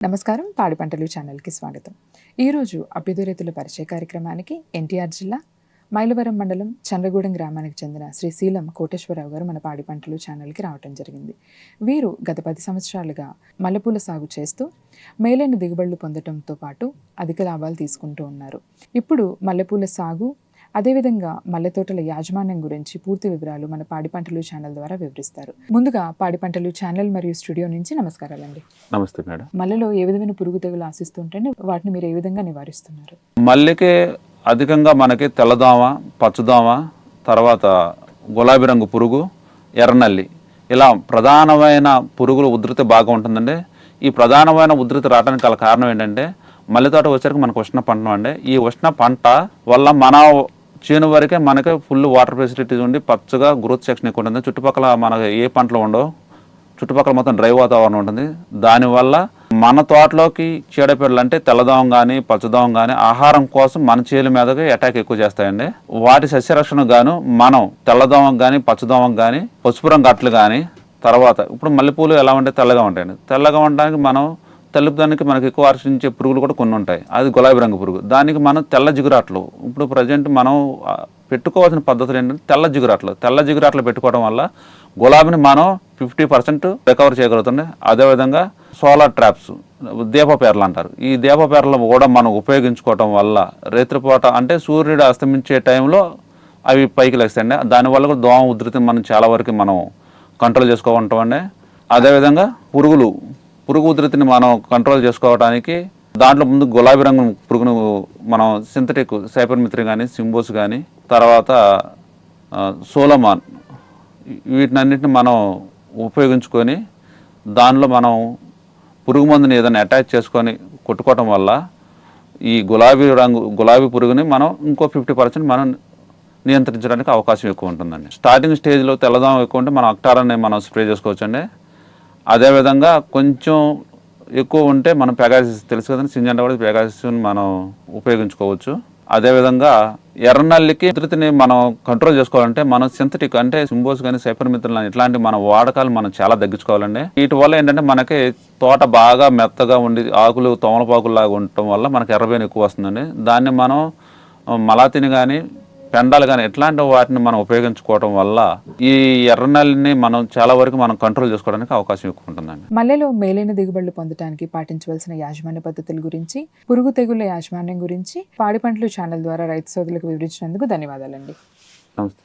నమస్కారం. పాడి పంటలు ఛానల్కి స్వాగతం. ఈరోజు అభ్యుదయ రైతుల పరిచయ కార్యక్రమానికి ఎన్టీఆర్ జిల్లా మైలవరం మండలం చంద్రగూడెం గ్రామానికి చెందిన శ్రీ శీలం కోటేశ్వరరావు గారు మన పాడి పంటలు ఛానల్కి రావటం జరిగింది. వీరు గత పది సంవత్సరాలుగా మల్లెపూల సాగు చేస్తూ మేలైన దిగుబడులు పొందటంతో పాటు అధిక లాభాలు తీసుకుంటూ ఉన్నారు. ఇప్పుడు మల్లెపూల సాగు అదేవిధంగా మల్లె తోటల యాజమాన్యం గురించి పూర్తి వివరాలు మన పాడి పంటలు ఛానల్ ద్వారా వివరిస్తారు. ముందుగా పాడి పంటలు ఛానల్ మరియు స్టూడియో నుంచి నమస్కారాలండి. నమస్తే మేడం. మల్లెలో ఏ విధమైన పురుగు తెగులు ఆశిస్తుంటే వాటిని మీరు ఏ విధంగా నివారిస్తున్నారు? మల్లికి అధికంగా మనకి తెల్లదోమ పచ్చదోమ తర్వాత గులాబీ రంగు పురుగు ఎర్రనల్లి ఇలా ప్రధానమైన పురుగుల ఉధృతి బాగా ఉంటుందండి. ఈ ప్రధానమైన ఉధృతి రావడానికి గల కారణం ఏంటంటే మల్లె తోట వచ్చరికి మనకు ఉష్ణ పంట అండి. ఈ ఉష్ణ పంట వల్ల మన చేను వరకే మనకి ఫుల్ వాటర్ ఫెసిలిటీస్ ఉండి పచ్చగా గ్రోత్ సెక్షన్ ఎక్కువ ఉంటుంది. చుట్టుపక్కల మనకి ఏ పంటలు ఉండవు. చుట్టుపక్కల మొత్తం డ్రై వాతావరణం ఉంటుంది. దానివల్ల మన తోటలోకి చీడపీడలు అంటే తెల్లదోమ కానీ పచ్చదోమ కానీ ఆహారం కోసం మన చేల మీదకి అటాక్ ఎక్కువ చేస్తాయండి. వాటి సస్యరక్షణకు గాను మనం తెల్లదోమకు కానీ పచ్చదోమకు కానీ పసుపు రంగు కానీ తర్వాత ఇప్పుడు మల్లెపూలు ఎలా ఉంటాయి తెల్లగా ఉంటాయండి. తెల్లగా ఉండడానికి మనం తెలుపుదానికి మనకి ఎక్కువ ఆకర్షించే పురుగులు కూడా కొన్ని ఉంటాయి. అది గులాబీ రంగు పురుగు. దానికి మనం తెల్ల జిగురాట్లు. ఇప్పుడు ప్రజెంట్ మనం పెట్టుకోవాల్సిన పద్ధతులు ఏంటంటే తెల్ల జిగురాట్లు. తెల్ల జిగురాట్లు పెట్టుకోవడం వల్ల గులాబీని మనం ఫిఫ్టీ పర్సెంట్ రికవర్ చేయగలుగుతుంది అదేవిధంగా సోలార్ ట్రాప్స్ దీపపేర్లు అంటారు. ఈ దీపపేర్లు కూడా మనం ఉపయోగించుకోవటం వల్ల రేత్రిపూట అంటే సూర్యుడు అస్తమించే టైంలో అవి పైకి లేస్తాయండి. దానివల్ల కూడా దోమ ఉధృతిని మనం చాలా వరకు మనం కంట్రోల్ చేసుకోవటం అండి అదేవిధంగా పురుగులు పురుగు ఉధృతిని మనం కంట్రోల్ చేసుకోవడానికి దాంట్లో ముందు గులాబీ రంగు పురుగును మనం సింథటిక్ సైపర్మిత్రి కానీ సింబోస్ కానీ తర్వాత సోలమాన్ వీటినన్నిటిని మనం ఉపయోగించుకొని దానిలో మనం పురుగు మందుని ఏదైనా అటాచ్ చేసుకొని కొట్టుకోవటం వల్ల ఈ గులాబీ రంగు గులాబీ పురుగుని మనం ఇంకో ఫిఫ్టీ పర్సెంట్ మనం నియంత్రించడానికి అవకాశం ఎక్కువ ఉంటుందండి. స్టార్టింగ్ స్టేజ్లో తెల్లదాం ఎక్కువ ఉంటే మనం అక్టారాన్ని మనం స్ప్రే చేసుకోవచ్చండి. అదేవిధంగా కొంచెం ఎక్కువ ఉంటే మనం పెగాసిస్ తెలుసు కదండి సింజండ కూడా పెగాసిస్ని మనం ఉపయోగించుకోవచ్చు. అదేవిధంగా ఎర్రనల్లికి ఉధృతిని మనం కంట్రోల్ చేసుకోవాలంటే మనం సింథటిక్ అంటే సింబోస్ కానీ సైపర్ మిత్రులు ఇట్లాంటి మన వాడకాలు మనం చాలా తగ్గించుకోవాలండి. వీటి వల్ల ఏంటంటే మనకి తోట బాగా మెత్తగా ఉండి ఆకులు తోమలపాకుల్లాగా ఉండటం వల్ల మనకి ఎర్రబేను ఎక్కువ వస్తుందండి. దాన్ని మనం మలాతిని కానీ పెండాలు కానీ ఇట్లాంటి వాటిని మనం ఉపయోగించుకోవడం వల్ల ఈ ఎర్రనల్లిని మనం చాలా వరకు మనం కంట్రోల్ చేసుకోవడానికి అవకాశం ఎక్కువ ఉంటుందండి. మల్లెలో మేలైన దిగుబడులు పొందడానికి పాటించవలసిన యాజమాన్య పద్ధతుల గురించి పురుగు తెగుళ్ళ యాజమాన్యం గురించి పాడి పంటలు ఛానల్ ద్వారా రైతు సోదరులకు వివరించినందుకు ధన్యవాదాలండి. నమస్తే